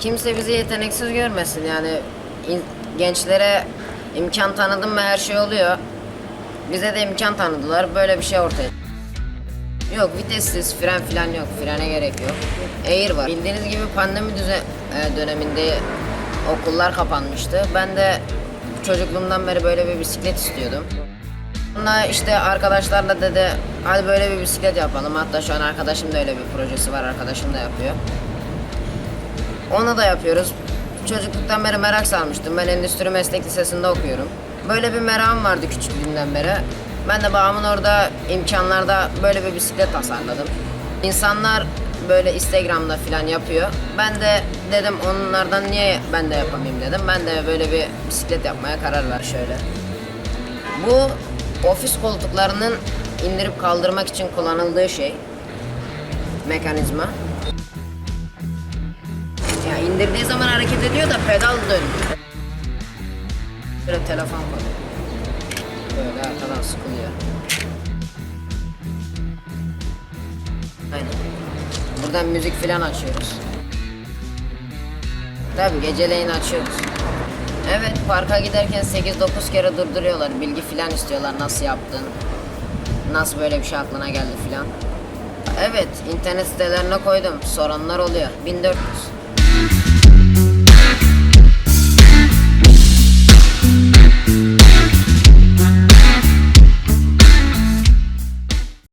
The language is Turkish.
kimse bizi yeteneksiz görmesin yani gençlere imkan tanıdın mı her şey oluyor. Bize de imkan tanıdılar böyle bir şey ortaya. Yok vitessiz fren filan yok frene gerek yok. Air var. Bildiğiniz gibi pandemi düze e, döneminde okullar kapanmıştı. Ben de çocukluğumdan beri böyle bir bisiklet istiyordum. Sonra işte arkadaşlarla dedi hadi böyle bir bisiklet yapalım. Hatta şu an arkadaşım da öyle bir projesi var. Arkadaşım da yapıyor. Onu da yapıyoruz. Çocukluktan beri merak sarmıştım. Ben Endüstri Meslek Lisesi'nde okuyorum. Böyle bir merakım vardı küçüklüğümden beri. Ben de babamın orada imkanlarda böyle bir bisiklet tasarladım. İnsanlar böyle Instagram'da falan yapıyor. Ben de dedim onlardan niye ben de yapamayayım dedim. Ben de böyle bir bisiklet yapmaya karar ver şöyle. Bu ofis koltuklarının indirip kaldırmak için kullanıldığı şey. Mekanizma. Ya indirdiği zaman hareket ediyor da pedal dönüyor. Böyle telefon koy. Böyle arkadan sıkılıyor. Aynen. Buradan müzik filan açıyoruz. Tabi geceleyin açıyoruz. Evet parka giderken 8-9 kere durduruyorlar. Bilgi filan istiyorlar nasıl yaptın. Nasıl böyle bir şey aklına geldi filan. Evet internet sitelerine koydum. Soranlar oluyor. 1400. Thank you.